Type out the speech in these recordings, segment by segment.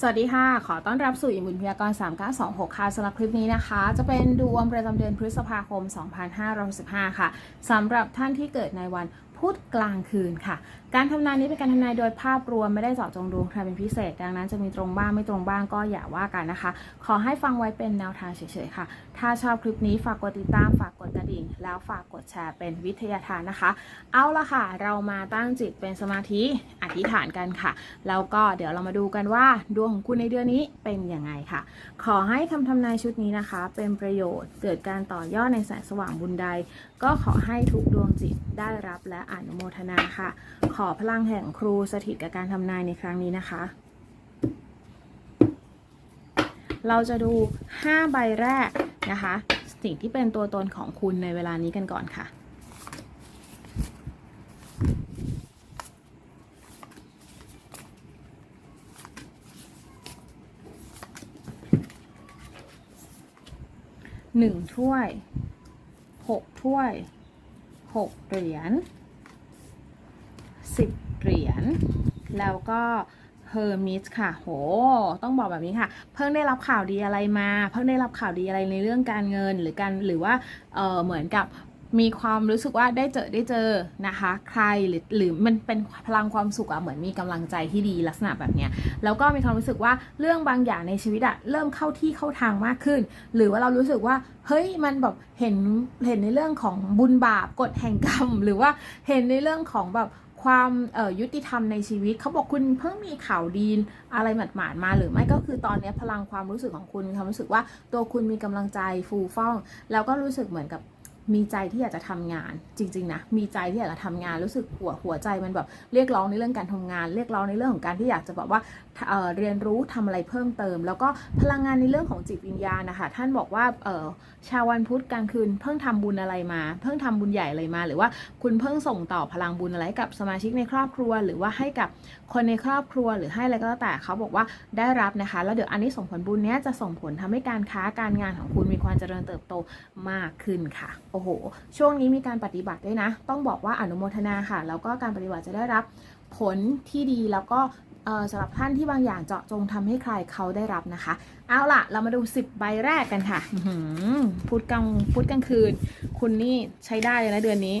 สวัสดีค่ะ ขอต้อนรับสู่อิมบุญพยากรณ์3926 ค่ะสำหรับคลิปนี้นะคะ จะเป็นดวงประจำเดือนพฤษภาคม 2565 ค่ะสำหรับท่านที่เกิดในวันพุธกลางคืนค่ะการทำนายนี้เป็นการทำนายโดยภาพรวมไม่ได้เจาะจงดวงใครเป็นพิเศษ ดังนั้นจะมีตรงบ้างไม่ตรงบ้างก็อย่าว่ากันนะคะ ขอให้ฟังไว้เป็นแนวทางเฉยๆค่ะ ถ้าชอบคลิปนี้ฝากกดติดตามฝากกดกระดิ่ง แล้วฝากกดแชร์เป็นวิทยาทานนะคะ เอาละค่ะ เรามาตั้งจิตเป็นสมาธิอธิษฐานกันค่ะ แล้วก็เดี๋ยวเรามาดูกันว่าดวงของคุณในเดือนนี้เป็นยังไงค่ะ ขอให้คำทำนายชุดนี้นะคะ เป็นประโยชน์เกิดการต่อยอดในแสงสว่างบุญใด ก็ขอให้ทุกดวงจิตได้รับและอนุโมทนาค่ะขอพลังแห่งครูสถิตกับการทำนายในครั้งนี้นะคะ เราจะดู 5 ใบแรกนะคะ สิ่งที่เป็นตัวตนของคุณในเวลานี้กันก่อนค่ะหนึ่งถ้วยหกถ้วยหกเหรียญ สิบเหรียญ แล้วก็เฮอร์มิสค่ะ โห ต้องบอกแบบนี้ค่ะ เพิ่งได้รับข่าวดีอะไรมา เพิ่งได้รับข่าวดีอะไรในเรื่องการเงินหรือการหรือว่าเออเหมือนกับมีความรู้สึกว่าได้เจอได้เจอนะคะ ใครหรือหรือมันเป็นพลังความสุขอะเหมือนมีกำลังใจที่ดีลักษณะแบบเนี้ยแล้วก็มีความรู้สึกว่าเรื่องบางอย่างในชีวิตอะเริ่มเข้าที่เข้าทางมากขึ้น หรือว่าเรารู้สึกว่าเฮ้ยมันแบบเห็นเห็นในเรื่องของบุญบาปกฎแห่งกรรม หรือว่าเห็นในเรื่องของแบบ ความยุติธรรมในชีวิตเขาบอกคุณเพิ่งมีข่าวดีอะไรหมาดๆมาหรือไม่ก็คือตอนนี้พลังความรู้สึกของคุณความรู้สึกว่าตัวคุณมีกำลังใจฟูฟ่อง แล้วก็รู้สึกเหมือนกับมีใจที่อยากจะทำงานจริงๆนะมีใจที่อยากจะทำงานรู้สึกหัวหัวใจมันแบบเรียกร้องในเรื่องการทำงาน เรียกร้องในเรื่องของการที่อยากจะแบบว่า เเรียนรู้ทำอะไรเพิ่มเติม แล้วก็พลังงานในเรื่องของจิตวิญญาณนะคะท่านบอกว่าเออชาววันพุธกลางคืนเพิ่งทำบุญอะไรมา เพิ่งทำบุญใหญ่อะไรมา หรือว่าคุณเพิ่งส่งต่อพลังบุญอะไรกับสมาชิกในครอบครัว หรือว่าให้กับคนในครอบครัวหรือให้อะไรก็แล้วแต่เขาบอกว่าได้รับนะคะ แล้วเดี๋ยวอันนี้ส่งผลบุญเนี้ยจะส่งผลทำให้การค้าการงานของคุณมีความเจริญเติบโตมากขึ้นค่ะ โอ้โห ช่วงนี้มีการปฏิบัติด้วยนะ ต้องบอกว่าอนุโมทนาค่ะ แล้วก็การปฏิบัติจะได้รับผลที่ดีแล้วก็ สำหรับท่านที่บางอย่างเจาะจงทำให้ใครเขาได้รับนะคะ เอาล่ะ เรามาดู 10 ใบแรกกันค่ะพุธกลางพุธกลางคืน คุณนี่ใช้ได้เลยนะเดือนนี้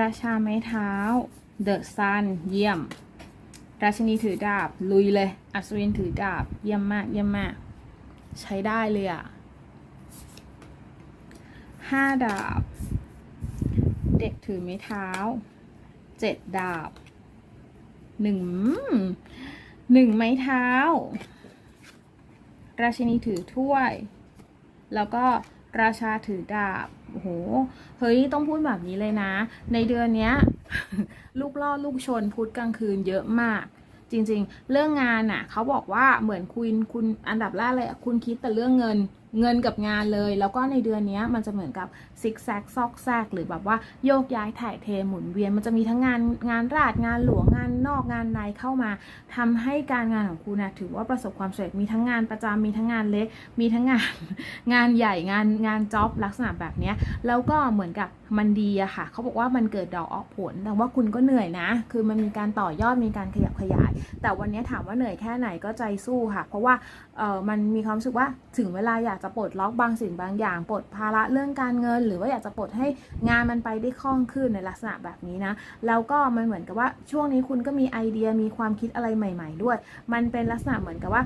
ราชาไม้เท้า เดอะซัน เยี่ยม ราชินีถือดาบ ลุยเลย อัศวินถือดาบ เยี่ยมมาก เยี่ยมมาก ใช้ได้เลยอะห้าดาบ เด็กถือไม้เท้า เจ็ดดาบ หนึ่ง หนึ่งไม้เท้า ราชินีถือถ้วย แล้วก็ราชาถือดาบ โอ้โหเฮ้ยต้องพูดแบบนี้เลยนะ ในเดือนเนี้ยลูกล่อลูกชนพุธกลางคืนเยอะมาก จริงๆ เรื่องงานน่ะเขาบอกว่าเหมือนคุณคุณอันดับแรกเลยคุณคิดแต่เรื่องเงิน เงินกับงานเลย แล้วก็ในเดือนนี้มันจะเหมือนกับซิกแซกซอกแซกหรือแบบว่าโยกย้ายถ่ายเทหมุนเวียน มันจะมีทั้งงานงานราชงานหลวงงานนอกงานในเข้ามาทำให้การงานของคุณนะถือว่าประสบความสำเร็จมีทั้งงานประจำมีทั้งงานเล็ก มีทั้งงานงานใหญ่งานงานจ็อบลักษณะแบบนี้แล้วก็เหมือนกับมันดีอะค่ะเขาบอกว่ามันเกิดดอกออกผลแต่ว่าคุณก็เหนื่อยนะ คือมันมีการต่อยอดมีการขยับขยาย แต่วันนี้ถามว่าเหนื่อยแค่ไหนก็ใจสู้ค่ะ เพราะว่าเออมันมีความรู้สึกว่าถึงเวลาอยากจะปลดล็อกบางสิ่งบางอย่างปลดภาระเรื่องการเงิน หรือว่าอยากจะปลดให้งานมันไปได้คล่องขึ้นในลักษณะแบบนี้นะแล้วก็มันเหมือนกับว่าช่วงนี้คุณก็มีไอเดียมีความคิดอะไรใหม่ ๆ ด้วย มันเป็นลักษณะเหมือนกับว่า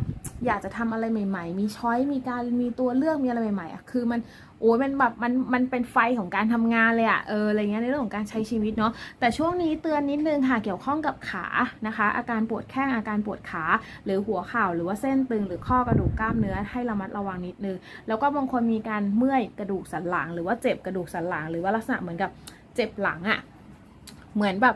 อยากจะทำอะไรใหม่ ๆ มีช้อยมีการมีตัวเลือกมีอะไรใหม่ๆอะคือมัน โอ้ยมันแบบมันมันเป็นไฟของการทำงานเลยอะเอออะไรเงี้ยในเรื่องของการใช้ชีวิตเนาะแต่ช่วงนี้เตือนนิดนึงค่ะเกี่ยวข้องกับขานะคะ อาการปวดแข้งอาการปวดขา หรือหัวเข่าหรือว่าเส้นตึงหรือข้อกระดูกกล้ามเนื้อให้ระมัดระวังนิดนึงแล้วก็บางคนมีการเมื่อยกระดูกสันหลัง หรือว่าเจ็บกระดูกสันหลัง หรือว่าลักษณะเหมือนกับเจ็บหลังอะเหมือนแบบ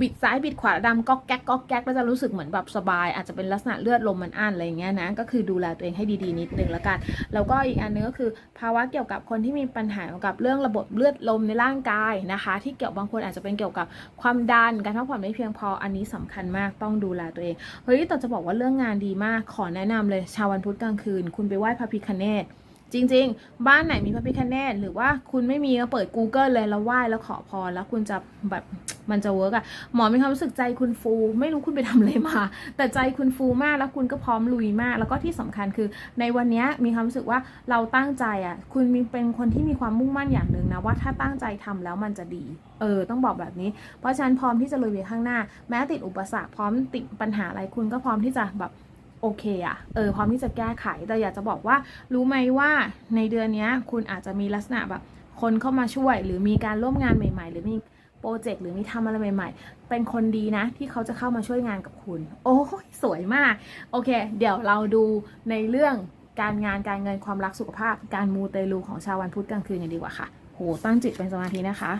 บิดซ้ายบิดขวาดำก๊อกแก๊กก๊อกแก๊กแล้วจะรู้สึกเหมือนแบบสบาย อาจจะเป็นลักษณะเลือดลมมันอั้นอะไรอย่างเงี้ยนะ ก็คือดูแลตัวเองให้ดีๆนิดนึงแล้วกัน แล้วก็อีกอันนึงก็คือ ภาวะเกี่ยวกับคนที่มีปัญหาเกี่ยวกับเรื่องระบบเลือดลมในร่างกายนะคะ ที่เกี่ยวบางคนอาจจะเป็นเกี่ยวกับความดันการพักผ่อนไม่เพียงพออันนี้สำคัญมากต้องดูแลตัวเองเฮ้ยต่อจะบอกว่าเรื่องงานดีมากขอแนะนำเลยชาววันพุธกลางคืน คุณไปไหว้พระพิคเนต จริง ๆ บ้านไหนมีพระพิคเนตหรือว่าคุณไม่มีก็เปิด Google เลยแล้วไหว้แล้วขอพรแล้วคุณจะแบบมันจะเวิร์กอะหมอมีความรู้สึกใจคุณฟู ไม่รู้คุณไปทำอะไรมา แต่ใจคุณฟูมากแล้วคุณก็พร้อมลุยมาก แล้วก็ที่สำคัญคือ ในวันนี้มีความรู้สึกว่าเราตั้งใจอะคุณมีเป็นคนที่มีความมุ่งมั่นอย่างหนึ่งนะว่าถ้าตั้งใจทำแล้วมันจะดี เออ ต้องบอกแบบนี้ เพราะฉะนั้นพร้อมที่จะลุยไปข้างหน้า แม้ติดอุปสรรคพร้อมติดปัญหาอะไรคุณก็พร้อมที่จะแบบ โอเคอะเออพร้อมที่จะแก้ไข แต่อยากจะบอกว่า รู้ไหมว่าในเดือนนี้คุณอาจจะมีลักษณะแบบคนเข้ามาช่วย หรือมีการร่วมงานใหม่ ๆ หรือมีโปรเจกต์หรือมีทำอะไรใหม่ ๆ เป็นคนดีนะ ที่เขาจะเข้ามาช่วยงานกับคุณ โอ้ยสวยมาก โอเค เดี๋ยวเราดูในเรื่องการงานการเงินความรักสุขภาพ การมูเตลูของชาววันพุธกลางคืนกันดีกว่าค่ะโหตั้งจิตเป็นสมาธินะคะ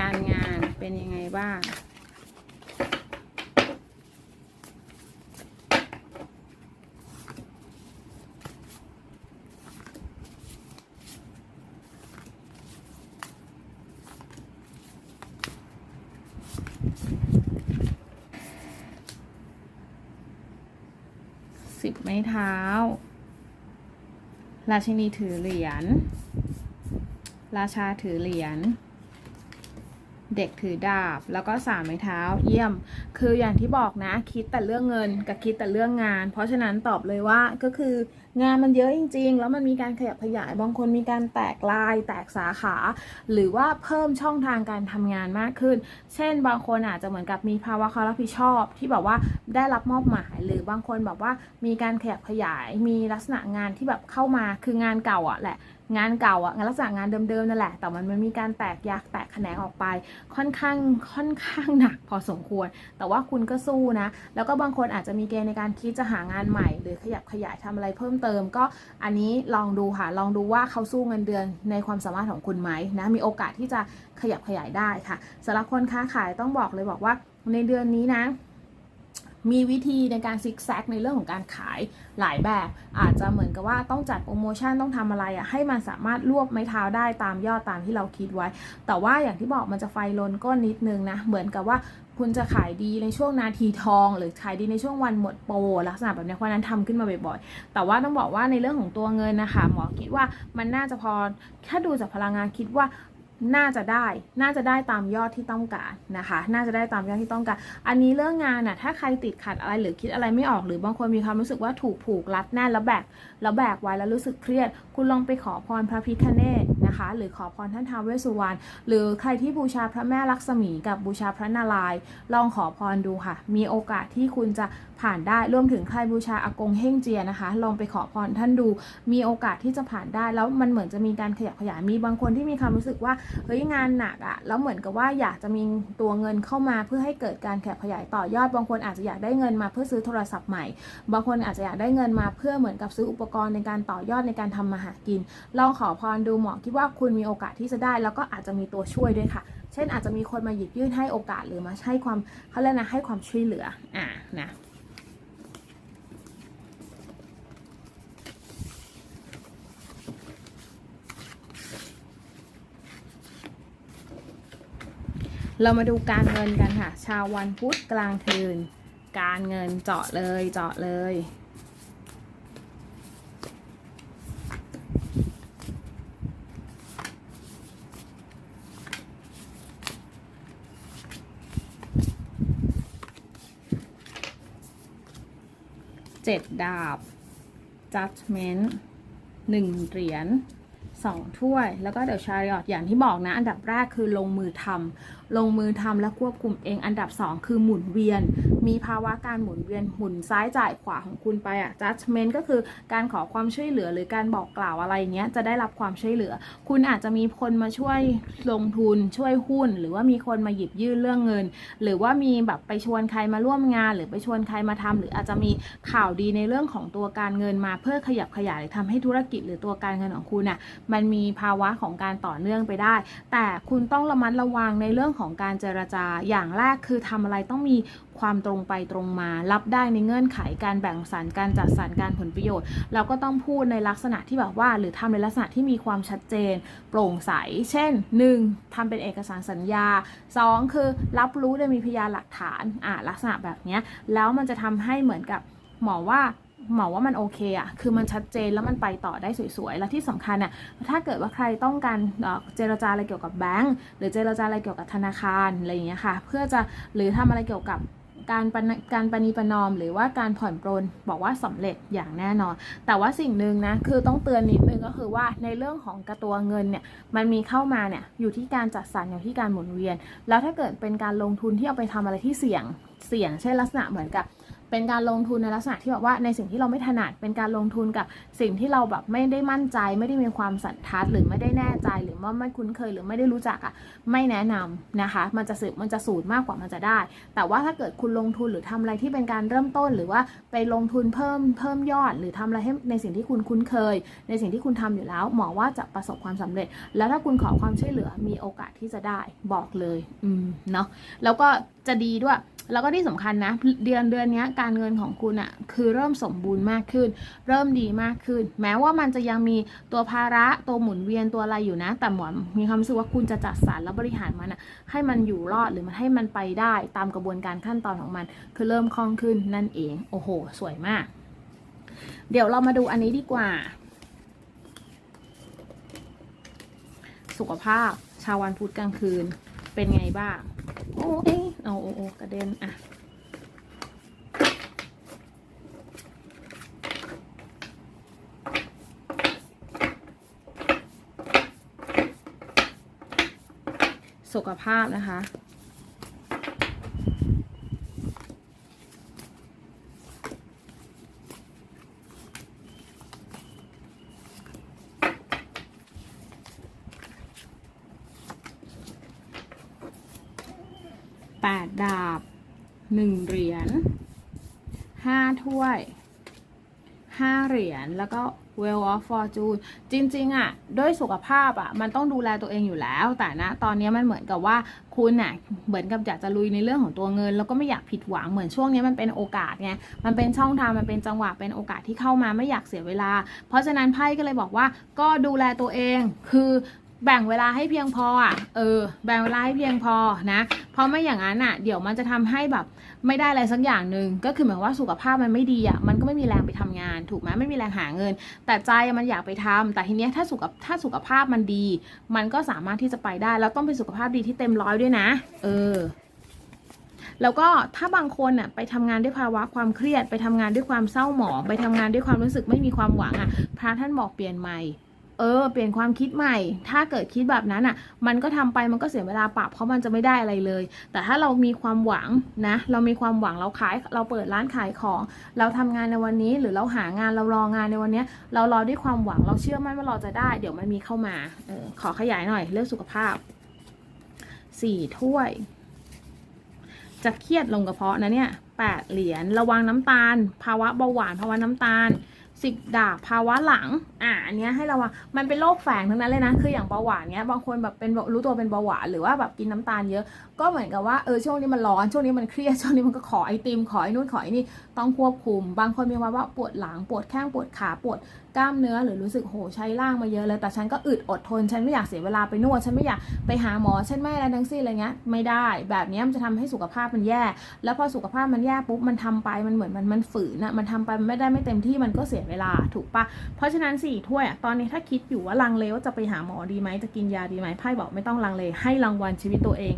การงาน เป็นยังไงบ้าง สิบไม้เท้า ราชินีถือเหรียญ ราชาถือเหรียญ เด็กถือดาบ แล้วก็สามไม้เท้า เยี่ยม คืออย่างที่บอกนะ คิดแต่เรื่องเงินกับคิดแต่เรื่องงาน เพราะฉะนั้นตอบเลยว่าก็คืองานมันเยอะจริง ๆ แล้วมันมีการขยับขยาย บางคนมีการแตกลาย แตกสาขา หรือว่าเพิ่มช่องทางการทำงานมากขึ้น เช่น บางคนอาจจะเหมือนกับมีภาวะความรับผิดชอบ ที่แบบว่าได้รับมอบหมาย หรือบางคนแบบว่ามีการขยับขยาย มีลักษณะงานที่แบบเข้ามา คืองานเก่าอะแหละ งานเก่าอะงานลักษณะงานเดิมๆนั่นแหละ แต่มันมันมีการแตกแยกแตกแขนงออกไป ค่อนข้างค่อนข้างหนักพอสมควร แต่ว่าคุณก็สู้นะ แล้วก็บางคนอาจจะมีเกณฑ์ในการคิดจะหางานใหม่ หรือขยับขยายทำอะไรเพิ่มเติม ก็อันนี้ลองดูค่ะ ลองดูว่าเขาสู้เงินเดือนในความสามารถของคุณไหมนะ มีโอกาสที่จะขยับขยายได้ค่ะสำหรับคนค้าขายต้องบอกเลยบอกว่าในเดือนนี้นะ มีวิธีในการซิกแซกในเรื่องของการขายหลายแบบ อาจจะเหมือนกับว่าต้องจัดโปรโมชั่นต้องทำอะไรอะให้มันสามารถรวบไม้เท้าได้ตามยอดตามที่เราคิดไว้ แต่ว่าอย่างที่บอกมันจะไฟลนก็นิดนึงนะ เหมือนกับว่าคุณจะขายดีในช่วงนาทีทอง หรือขายดีในช่วงวันหมดโปรลักษณะแบบนี้เพราะนั้นทำขึ้นมาบ่อยๆ แต่ว่าต้องบอกว่าในเรื่องของตัวเงินนะคะหมอคิดว่ามันน่าจะพอถ้าดูจากพลังงานคิดว่า น่าจะได้ น่าจะได้ตามยอดที่ต้องการนะคะ น่าจะได้ตามยอดที่ต้องการ อันนี้เรื่องงานน่ะ ถ้าใครติดขัดอะไรหรือคิดอะไรไม่ออกหรือบางคนมีความรู้สึกว่าถูกผูกรัดแน่นแล้วแบก แล้วแบกไว้แล้วรู้สึกเครียด คุณลองไปขอพรพระพิฆเนศนะคะ หรือขอพรท่านท้าวเวสสุวรรณหรือใครที่บูชาพระแม่ลักษมีกับบูชาพระนารายณ์ลองขอพรดูค่ะ มีโอกาสที่คุณจะผ่านได้รวมถึงใครบูชาอากงเฮ่งเจียนะคะ ลองไปขอพรท่านดู มีโอกาสที่จะผ่านได้แล้วมันเหมือนจะมีการขยับขยายมีบางคนที่มีความรู้สึกว่าเฮ้ยงานหนักอะแล้วเหมือนกับว่าอยากจะมีตัวเงินเข้ามาเพื่อให้เกิดการขยับขยายต่อยอดบางคนอาจจะอยากได้เงินมาเพื่อซื้อโทรศัพท์ใหม่ บางคนอาจจะอยากได้เงินมาเพื่อเหมือนกับซื้ออุปกรณ์ในการต่อยอดในการทำมาหากิน ลองขอพรดูหมอคิดว่าคุณมีโอกาสที่จะได้ แล้วก็อาจจะมีตัวช่วยด้วยค่ะ เช่นอาจจะมีคนมาหยิบยื่นให้โอกาสหรือมาให้ความเขาเรียกนะให้ความช่วยเหลืออ่านะเรามาดูการเงินกันค่ะ ชาววันพุธกลางคืน การเงินเจาะเลยเจาะเลย 7 ดาบ judgment 1 เหรียญ สองถ้วย แล้วก็เดี๋ยวชาริออตอย่างที่บอกนะ อันดับแรกคือลงมือทำลงมือทำและควบคุมเอง อันดับสองคือหมุนเวียน มีภาวะการหมุนเวียนหมุนซ้ายจ่ายขวาของคุณไปอะ judgment ก็คือการขอความช่วยเหลือหรือการบอกกล่าวอะไรเงี้ยจะได้รับความช่วยเหลือ คุณอาจจะมีคนมาช่วยลงทุนช่วยหุ้น หรือว่ามีคนมาหยิบยื่นเรื่องเงิน หรือว่ามีแบบไปชวนใครมาร่วมงาน หรือไปชวนใครมาทำหรืออาจจะมีข่าวดีในเรื่องของตัวการเงินมาเพื่อขยับขยายหรือทำให้ธุรกิจหรือตัวการเงินของคุณน่ะมันมีภาวะของการต่อเนื่องไปได้ แต่คุณต้องระมัดระวังในเรื่องของการเจรจาอย่างแรกคือทำอะไรต้องมีความตรงไปตรงมา รับได้ในเงื่อนไขการแบ่งสรรการจัดสรรการผลประโยชน์ เราก็ต้องพูดในลักษณะที่แบบว่า หรือทำในลักษณะที่มีความชัดเจน โปร่งใส เช่น 1. ทำเป็นเอกสารสัญญา 2. คือรับรู้โดยมีพยานหลักฐานอ่าลักษณะแบบนี้แล้วมันจะทำให้เหมือนกับหมอว่า หมอว่ามันโอเคอะคือมันชัดเจนแล้วมันไปต่อได้สวยๆ และที่สำคัญอะถ้าเกิดว่าใครต้องการเจรจาอะไรเกี่ยวกับแบงก์หรือเจรจาอะไรเกี่ยวกับธนาคารอะไรอย่างเงี้ยค่ะ เพื่อจะหรือทำอะไรเกี่ยวกับการปนการปณีประนอม หรือว่าการผ่อนปรนบอกว่าสำเร็จอย่างแน่นอน แต่ว่าสิ่งหนึ่งนะคือต้องเตือนนิดนึงก็คือว่าในเรื่องของกระตัวเงินเนี่ยมันมีเข้ามาเนี่ยอยู่ที่การจัดสรรอยู่ที่การหมุนเวียน แล้วถ้าเกิดเป็นการลงทุนที่เอาไปทำอะไรที่เสี่ยงเสี่ยงเช่นลักษณะเหมือนกับ เป็นการลงทุนในลักษณะที่แบบว่าในสิ่งที่เราไม่ถนัดเป็นการลงทุนกับสิ่งที่เราแบบไม่ได้มั่นใจ ไม่ได้มีความสันทัดหรือไม่ได้แน่ใจหรือว่าไม่คุ้นเคยหรือไม่ได้รู้จักอะไม่แนะนำนะคะ มันจะสืบมันจะสูตรมากกว่ามันจะได้ แต่ว่าถ้าเกิดคุณลงทุนหรือทำอะไรที่เป็นการเริ่มต้น หรือว่าไปลงทุนเพิ่มเพิ่มยอด หรือทำอะไรให้ในสิ่งที่คุณคุ้นเคย ในสิ่งที่คุณทำอยู่แล้วหมอว่าจะประสบความสำเร็จ แล้วถ้าคุณขอความช่วยเหลือมีโอกาสที่จะได้บอกเลยอืมเนาะแล้วก็จะดีด้วย แล้วก็ที่สำคัญนะ เดือนเดือนนี้การเงินของคุณอะคือเริ่มสมบูรณ์มากขึ้น เริ่มดีมากขึ้น แม้ว่ามันจะยังมีตัวภาระตัวหมุนเวียนตัวอะไรอยู่นะ แต่หมอนมีความรู้สึกว่าคุณจะจัดสรรและบริหารมันอะให้มันอยู่รอดหรือมันให้มันไปได้ตามกระบวนการขั้นตอนของมัน คือเริ่มคล่องขึ้นนั่นเองโอ้โห สวยมาก เดี๋ยวเรามาดูอันนี้ดีกว่า สุขภาพชาววันพุธกลางคืนเป็นไงบ้าง โอ้ยเอาโอ้โอกระเด็นอะสุขภาพนะคะ แปดดาบหนึ่งเหรียญห้าถ้วยห้าเหรียญ แล้วก็ Well of Fortune จริงๆอะด้วยสุขภาพอะมันต้องดูแลตัวเองอยู่แล้ว แต่นะตอนนี้มันเหมือนกับว่าคุณอะเหมือนกับอยากจะลุยในเรื่องของตัวเงิน แล้วก็ไม่อยากผิดหวังเหมือนช่วงนี้มันเป็นโอกาสไงมันเป็นช่องทางมันเป็นจังหวะเป็นโอกาสที่เข้ามาไม่อยากเสียเวลา เพราะฉะนั้นไพ่ก็เลยบอกว่าก็ดูแลตัวเองคือ แบ่งเวลาให้เพียงพออะ เออ แบ่งเวลาให้เพียงพอนะ เพราะไม่อย่างนั้นอะ เดี๋ยวมันจะทำให้แบบไม่ได้อะไรสักอย่างหนึ่ง ก็คือหมายว่าสุขภาพมันไม่ดีอะ มันก็ไม่มีแรงไปทำงาน ถูกไหมไม่มีแรงหาเงิน แต่ใจมันอยากไปทำแต่ทีเนี้ยถ้าสุขถ้าสุขภาพมันดี มันก็สามารถที่จะไปได้ แล้วต้องเป็นสุขภาพดีที่เต็มร้อยด้วยนะ เออแล้วก็ถ้าบางคนน่ะไปทำงานด้วยภาวะความเครียด ไปทำงานด้วยความเศร้าหมองไปทำงานด้วยความรู้สึกไม่มีความหวังอะพระท่านบอกเปลี่ยนใหม่ เออ เปลี่ยนความคิดใหม่ ถ้าเกิดคิดแบบนั้นอะ มันก็ทำไปมันก็เสียเวลาปรับเพราะมันจะไม่ได้อะไรเลย แต่ถ้าเรามีความหวังนะ เรามีความหวังเราขายเราเปิดร้านขายของ เราทำงานในวันนี้หรือเราหางานเรารองานในวันนี้เรารอด้วยความหวังเราเชื่อมั่นว่าเราจะได้ เดี๋ยวมันมีเข้ามาเออขอขยายหน่อยเรื่องสุขภาพสี่ถ้วย จะเครียดลงกระเพาะนะเนี่ยแปดเหรียญระวังน้ำตาล ภาวะเบาหวานภาวะน้ำตาล สิบดาบภาวะหลัง อะอันเนี้ยให้ระวัง มันเป็นโรคแฝงทั้งนั้นเลยนะ คืออย่างเบาหวานเนี้ย บางคนแบบเป็นรู้ตัวเป็นเบาหวานหรือว่าแบบกินน้ำตาลเยอะ ก็เหมือนกับว่า เออ ช่วงนี้มันร้อน ช่วงนี้มันเครียด ช่วงนี้มันก็ขอไอติม ขอไอ้นู่น ขอไอนี่ ต้องควบคุม บางคนมีภาวะปวดหลัง ปวดแข้ง ปวดขา ปวด กล้ามเนื้อหรือรู้สึกโหใช้ร่างมาเยอะเลย แต่ฉันก็อึดอดทน ฉันไม่อยากเสียเวลาไปนวด ฉันไม่อยากไปหาหมอ ฉันไม่อะไรทั้งสิ้นอะไรเงี้ย ไม่ได้ แบบนี้มันจะทำให้สุขภาพมันแย่ แล้วพอสุขภาพมันแย่ปุ๊บ มันทำไป มันเหมือนมันมันฝืนอะมันทำไปมันไม่ได้ไม่เต็มที่มันก็เสียเวลาถูกปะเพราะฉะนั้นสี่ถ้วยอะตอนนี้ถ้าคิดอยู่ว่าลังเลว่าจะไปหาหมอดีไหมจะกินยาดีไหมไพ่บอกไม่ต้องลังเลให้รางวัลชีวิตตัวเอง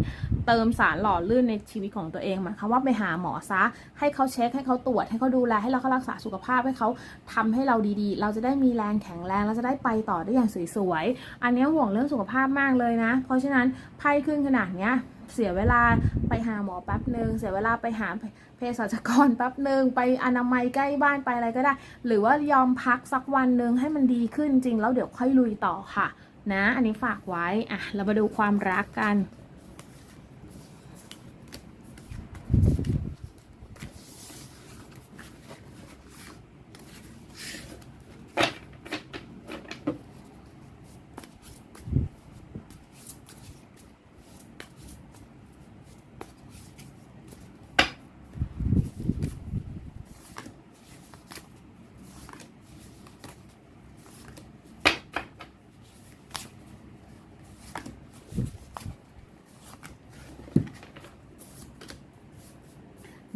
เติมสารหล่อลื่นในชีวิตของตัวเองหมายความว่าไปหาหมอซะ ให้เขาเช็คให้เขาตรวจให้เขาดูแลให้เราเขารักษาสุขภาพให้เขาทำให้เราดีๆ เราจะได้มีแรงแข็งแรงเราจะได้ไปต่อได้อย่างสวยๆอันเนี้ยห่วงเรื่องสุขภาพมากเลยนะ เพราะฉะนั้นไพ่ขึ้นขนาดเนี้ยเสียเวลาไปหาหมอแป๊บหนึ่งเสียเวลาไปหาเภสัชกรแป๊บหนึ่งไปอนามัยใกล้บ้านไปอะไรก็ได้ หรือว่ายอมพักสักวันหนึ่งให้มันดีขึ้นจริงแล้วเดี๋ยวค่อยลุยต่อค่ะ นะ อันนี้ฝากไว้อะเรามาดูความรักกัน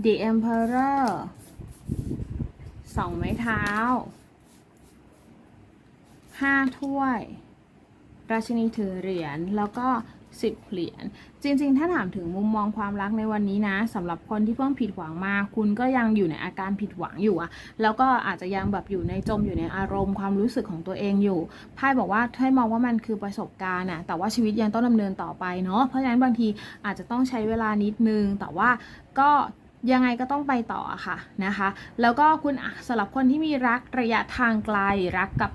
The Emperor สองไม้เท้า ห้าถ้วย ราชินีถือเหรียญ แล้วก็สิบเหรียญ จริง ๆ ถ้าถามถึงมุมมองความรักในวันนี้นะสำหรับคนที่เพิ่งผิดหวังมา คุณก็ยังอยู่ในอาการผิดหวังอยู่อะแล้วก็อาจจะยังแบบอยู่ในจมอยู่ในอารมณ์ความรู้สึกของตัวเองอยู่ไพ่บอกว่าให้มองว่ามันคือประสบการณ์อะแต่ว่าชีวิตยังต้องดำเนินต่อไปเนาะเพราะฉะนั้นบางทีอาจจะต้องใช้เวลานิดนึง แต่ว่าก็ ยังไงก็ต้องไปต่อค่ะนะคะ แล้วก็คุณสำหรับคนที่มีรักระยะทางไกลรักกับ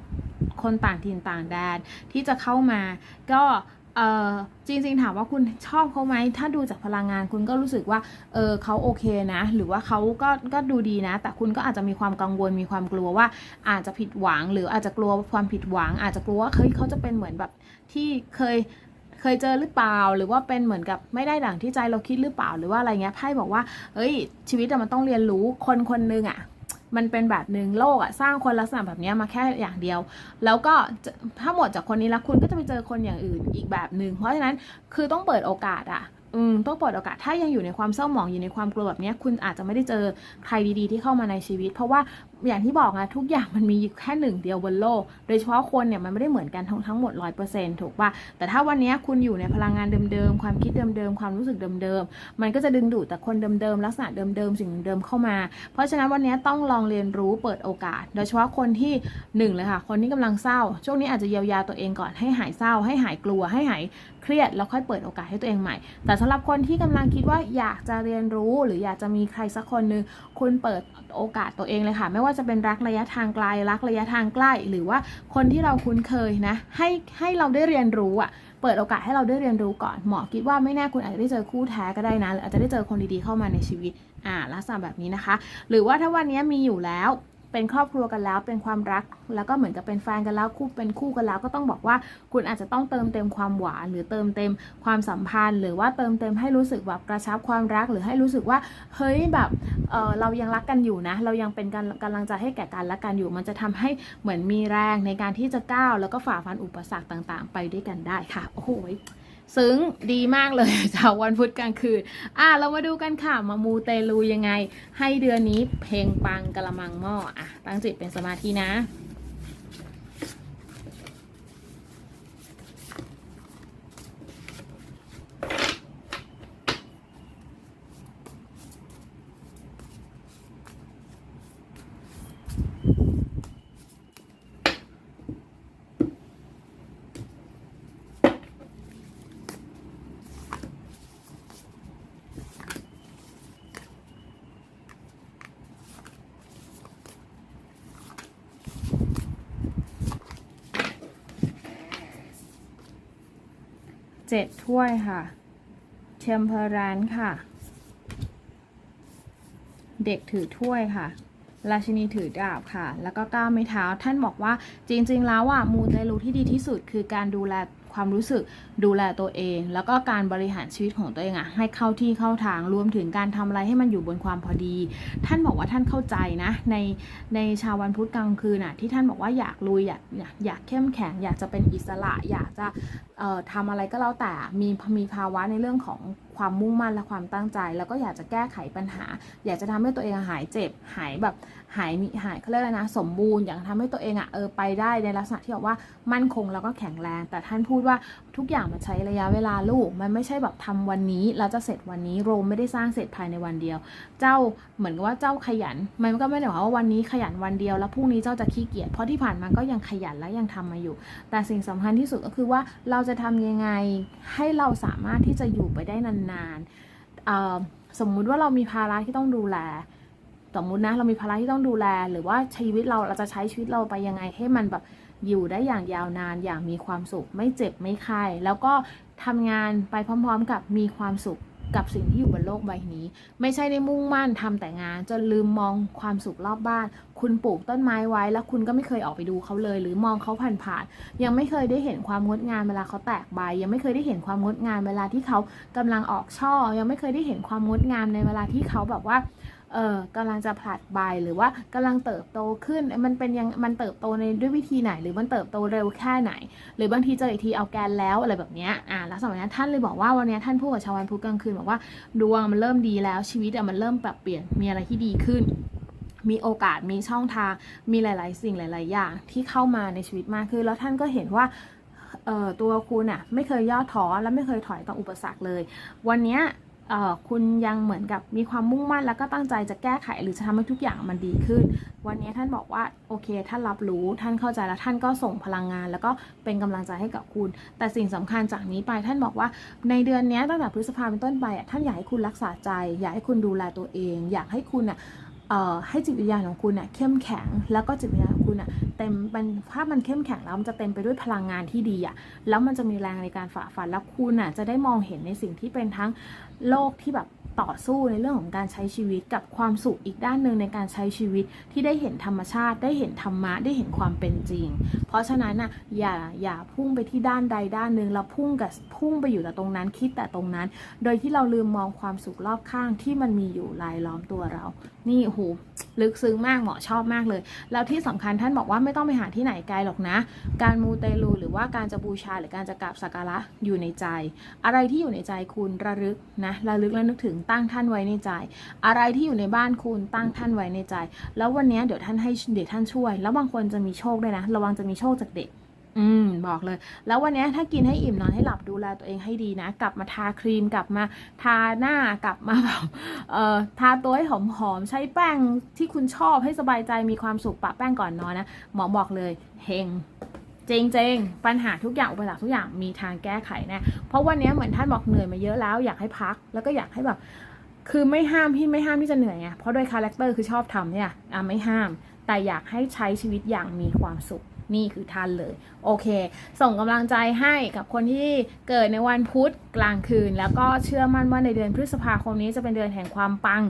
คนต่างถิ่นต่างแดนที่จะเข้ามา ก็เออจริงๆถามว่าคุณชอบเขาไหม ถ้าดูจากพลังงานคุณก็รู้สึกว่า เออเขาโอเคนะ หรือว่าเขาก็ก็ดูดีนะ แต่คุณก็อาจจะมีความกังวลมีความกลัวว่า อาจจะผิดหวัง หรืออาจจะกลัวความผิดหวัง อาจจะกลัวว่าเฮ้ยเขาจะเป็นเหมือนแบบที่เคย เคยเจอหรือเปล่า หรือว่าเป็นเหมือนกับไม่ได้ดังที่ใจเราคิดหรือเปล่าหรือว่าอะไรเงี้ยไพ่บอกว่าเฮ้ย ชีวิตอะมันต้องเรียนรู้คนคนนึงอะมันเป็นแบบหนึ่งโลกอะสร้างคนลักษณะแบบนี้มาแค่อย่างเดียว แล้วก็ถ้าหมดจากคนนี้แล้วคุณก็จะไปเจอคนอย่างอื่นอีกแบบหนึ่งเพราะฉะนั้นคือต้องเปิดโอกาสอะอืมต้องเปิดโอกาสถ้ายังอยู่ในความเศร้าหมองอยู่ในความกลัวแบบนี้คุณอาจจะไม่ได้เจอใครดีๆ ที่เข้ามาในชีวิต เพราะว่าอย่างที่บอกอะทุกอย่างมันมีแค่หนึ่งเดียวบนโลก โดยเฉพาะคนเนี่ยมันไม่ได้เหมือนกันทั้งทั้งหมดร้อยเปอร์เซ็นต์ถูกปะแต่ถ้าวันนี้คุณอยู่ในพลังงานเดิมๆ ความคิดเดิมๆ ความรู้สึกเดิมๆ มันก็จะดึงดูดแต่คนเดิมๆ ลักษณะเดิมๆ สิ่งเดิมๆเข้ามา เพราะฉะนั้นวันนี้ต้องลองเรียนรู้เปิดโอกาส โดยเฉพาะคนที่หนึ่งเลยค่ะ คนที่กำลังเศร้า ช่วงนี้อาจจะเยียวยาตัวเองก่อนให้หายเศร้า ให้หายกลัว ให้หายเครียด แล้วค่อยเปิดโอกาสให้ตัวเองใหม่ แต่สำหรับคนที่กำลังคิดว่าอยากจะเรียนรู้ หรืออยากจะมีใครสักคนหนึ่งคุณเปิดโอกาสตัวเองเลยค่ะไม่ว่าจะเป็นรักระยะทางไกลรักระยะทางใกล้ หรือว่าคนที่เราคุ้นเคยนะ ให้ให้เราได้เรียนรู้อะเปิดโอกาสให้เราได้เรียนรู้ก่อนหมอคิดว่าไม่แน่คุณอาจจะได้เจอคู่แท้ก็ได้นะหรืออาจจะได้เจอคนดีๆเข้ามาในชีวิตอ่าลักษณะแบบนี้นะคะ หรือว่าถ้าวันนี้มีอยู่แล้ว เป็นครอบครัวกันแล้ว เป็นความรัก แล้วก็เหมือนกับเป็นแฟนกันแล้วคู่เป็นคู่กันแล้ว ก็ต้องบอกว่าคุณอาจจะต้องเติมเต็มความหวาน หรือเติมเต็มความสัมพันธ์ หรือว่าเติมเต็มให้รู้สึกแบบกระชับความรัก หรือให้รู้สึกว่าเฮ้ยแบบเออเรายังรักกันอยู่นะ เรายังเป็นกันกำลังใจให้แก่กันและกันอยู่ มันจะทำให้เหมือนมีแรงในการที่จะก้าวแล้วก็ฝ่าฟันอุปสรรคต่าง ๆ ไปด้วยกันได้ค่ะโอ้โห ซึ้งดีมากเลยจากวันพุธกลางคืน อะเรามาดูกันค่ะมามูเตลูยังไง ให้เดือนนี้เพลงปังกระมังหม้ออะตั้งจิตเป็นสมาธินะ จ็ดถ้วยค่ะ เทมเพอรันค่ะ เด็กถือถ้วยค่ะ ราชินีถือดาบค่ะ แล้วก็ก้าวไม้เท้า ท่านบอกว่าจริง ๆ แล้วอะมูเตลูที่ดีที่สุดคือการดูแลความรู้สึกดูแลตัวเอง แล้วก็การบริหารชีวิตของตัวเองอะให้เข้าที่เข้าทางรวมถึงการทำอะไรให้มันอยู่บนความพอดี ท่านบอกว่าท่านเข้าใจนะ ในในชาววันพุธกลางคืนน่ะที่ท่านบอกว่าอยากลุยอยากอยากอยากเข้มแข็ง อยากจะเป็นอิสระ อยากจะทำอะไรก็แล้วแต่มีมีภาวะในเรื่องของความมุ่งมั่นและความตั้งใจ แล้วก็อยากจะแก้ไขปัญหา อยากจะทำให้ตัวเองหายเจ็บหายแบบหายมีหายเขาเรียกอะไรนะสมบูรณ์อยากทำให้ตัวเองอะเออไปได้ในลักษณะที่แบบว่ามั่นคงแล้วก็แข็งแรง แต่ท่านพูดว่า ทุกอย่างมันใช้ระยะเวลาลูก มันไม่ใช่แบบทำวันนี้แล้วจะเสร็จวันนี้โรมไม่ได้สร้างเสร็จภายในวันเดียว เจ้าเหมือนกับว่าเจ้าขยัน มันก็ไม่ได้หมายว่าวันนี้ขยันวันเดียวแล้วพรุ่งนี้เจ้าจะขี้เกียจเพราะที่ผ่านมาก็ยังขยันและยังทำมาอยู่ แต่สิ่งสำคัญที่สุดก็คือว่าเราจะทำยังไงให้เราสามารถที่จะอยู่ไปได้นานๆสมมุติว่าเรามีภาระที่ต้องดูแลสมมุตินะเรามีภาระที่ต้องดูแล หรือว่าชีวิตเราเราจะใช้ชีวิตเราไปยังไงให้มันแบบ อยู่ได้อย่างยาวนานอย่างมีความสุข ไม่เจ็บไม่ไข้แล้วก็ทำงานไปพร้อมๆกับมีความสุขกับสิ่งที่อยู่บนโลกใบนี้ ไม่ใช่ได้มุ่งมั่นทำแต่งานจนลืมมองความสุขรอบบ้าน คุณปลูกต้นไม้ไว้ แล้วคุณก็ไม่เคยออกไปดูเขาเลย หรือมองเขาผ่านๆยังไม่เคยได้เห็นความงดงามเวลาเขาแตกใบ ยังไม่เคยได้เห็นความงดงามเวลาที่เขากำลังออกช่อ ยังไม่เคยได้เห็นความงดงามในเวลาที่เขาแบบว่าเออกำลังจะผลัดใบหรือว่ากำลังเติบโตขึ้นมันเป็นยังมันเติบโตในด้วยวิธีไหน หรือมันเติบโตเร็วแค่ไหน หรือบางทีเจออีกทีเอาแกนแล้วอะไรแบบเนี้ยอ่าแล้วสมัยนั้นท่านเลยบอกว่าวันเนี้ยท่านพูดกับชาววันพุธกลางคืนบอกว่าดวงมันเริ่มดีแล้วชีวิตอะมันเริ่มปรับเปลี่ยนมีอะไรที่ดีขึ้น มีโอกาสมีช่องทาง มีหลาย ๆ สิ่งหลาย ๆ อย่างที่เข้ามาในชีวิตมากขึ้นแล้วท่านก็เห็นว่าตัวคุณอะไม่เคยย่อท้อและไม่เคยถอยต่ออุปสรรคเลย วันนี้คุณยังเหมือนกับมีความมุ่งมั่น แล้วก็ตั้งใจจะแก้ไขหรือจะทำให้ทุกอย่างมันดีขึ้น วันนี้ท่านบอกว่าโอเคท่านรับรู้ท่านเข้าใจแล้วท่านก็ส่งพลังงาน แล้วก็เป็นกำลังใจให้กับคุณ แต่สิ่งสำคัญจากนี้ไปท่านบอกว่าในเดือนนี้ตั้งแต่พฤษภาเป็นต้นไปท่านอยากให้คุณรักษาใจ อยากให้คุณดูแลตัวเอง อยากให้คุณอะ ให้จิตวิญญาณของคุณอะเข้มแข็งแล้วก็จิตวิญญาณของคุณอะเต็มเป็นถ้ามันเข้มแข็งแล้วมันจะเต็มไปด้วยพลังงานที่ดีอะแล้วมันจะมีแรงในการฝ่าฟันแล้วคุณอะจะได้มองเห็นในสิ่งที่เป็นทั้งโลกที่แบบต่อสู้ในเรื่องของการใช้ชีวิตกับความสุขอีกด้านหนึ่งในการใช้ชีวิตที่ได้เห็นธรรมชาติ ได้เห็นธรรมะได้เห็นความเป็นจริง เพราะฉะนั้นน่ะอย่าอย่าพุ่งไปที่ด้านใดด้านหนึ่งเราพุ่งกับพุ่งไปอยู่แต่ตรงนั้นคิดแต่ตรงนั้น โดยที่เราลืมมองความสุขรอบข้างที่มันมีอยู่รายล้อมตัวเรา นี่โหลึกซึ้งมากเหมาะชอบมากเลย แล้วที่สำคัญท่านบอกว่าไม่ต้องไปหาที่ไหนไกลหรอกนะ การมูเตลูหรือว่าการจะบูชาหรือการจะกราบสักการะอยู่ในใจ อะไรที่อยู่ในใจคุณระลึกนะระลึกและนึกถึงตั้งท่านไว้ในใจ อะไรที่อยู่ในบ้านคุณตั้งท่านไว้ในใจ แล้ววันนี้เดี๋ยวท่านให้เดี๋ยวท่านช่วย แล้วบางคนจะมีโชคด้วยนะ ระวังจะมีโชคจากเด็ก อืมบอกเลย แล้ววันนี้ถ้ากินให้อิ่มนอนให้หลับดูแลตัวเองให้ดีนะ กลับมาทาครีมกลับมาทาหน้ากลับมาแบบเอ่อทาตัวให้หอมๆใช้แป้งที่คุณชอบให้สบายใจมีความสุขปะแป้งก่อนนอนนะหมอบอกเลยเฮงจริงๆปัญหาทุกอย่างอุปสรรคทุกอย่างมีทางแก้ไขแน่เพราะวันนี้เหมือนท่านบอกเหนื่อยมาเยอะแล้วอยากให้พักแล้วก็อยากให้แบบคือไม่ห้ามพี่ไม่ห้ามที่จะเหนื่อยไงเพราะโดยคาแรคเตอร์คือชอบทำเนี่ยอะไม่ห้าม แต่อยากให้ใช้ชีวิตอย่างมีความสุข นี่คือท่านเลย โอเค ส่งกำลังใจให้กับคนที่เกิดในวันพุธกลางคืน แล้วก็เชื่อมั่นว่าในเดือนพฤษภาคมนี้จะเป็นเดือนแห่งความปัง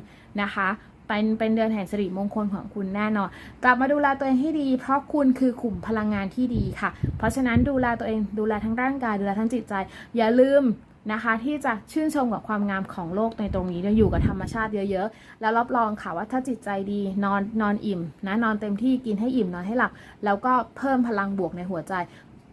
นะคะเป็นเป็นเดือนแห่งสิริมงคลของคุณแน่นอน กลับมาดูแลตัวเองให้ดี เพราะคุณคือขุมพลังงานที่ดีค่ะ เพราะฉะนั้นดูแลตัวเองดูแลทั้งร่างกายดูแลทั้งจิตใจ อย่าลืม นะคะ ที่จะชื่นชมกับความงามของโลกในตรงนี้อยู่กับธรรมชาติเยอะๆ แล้วรับรองค่ะว่าถ้าจิตใจดีนอนนอนอิ่มนะนอนเต็มที่กินให้อิ่มนอนให้หลับ แล้วก็เพิ่มพลังบวกในหัวใจ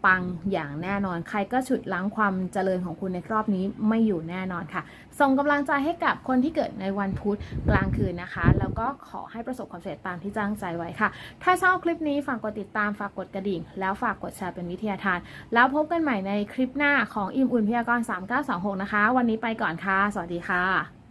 ปังอย่างแน่นอน ใครก็ฉุดล้างความเจริญของคุณในรอบนี้ไม่อยู่แน่นอนค่ะ ส่งกำลังใจให้กับคนที่เกิดในวันพุธกลางคืนนะคะ แล้วก็ขอให้ประสบความสำเร็จตามที่ตั้งใจไว้ค่ะ ถ้าชอบคลิปนี้ฝากกดติดตามฝากกดกระดิ่ง แล้วฝากกดแชร์เป็นวิทยาทาน แล้วพบกันใหม่ในคลิปหน้าของอิ่มอุ่นพยากรณ์3926 นะคะ วันนี้ไปก่อนค่ะ สวัสดีค่ะ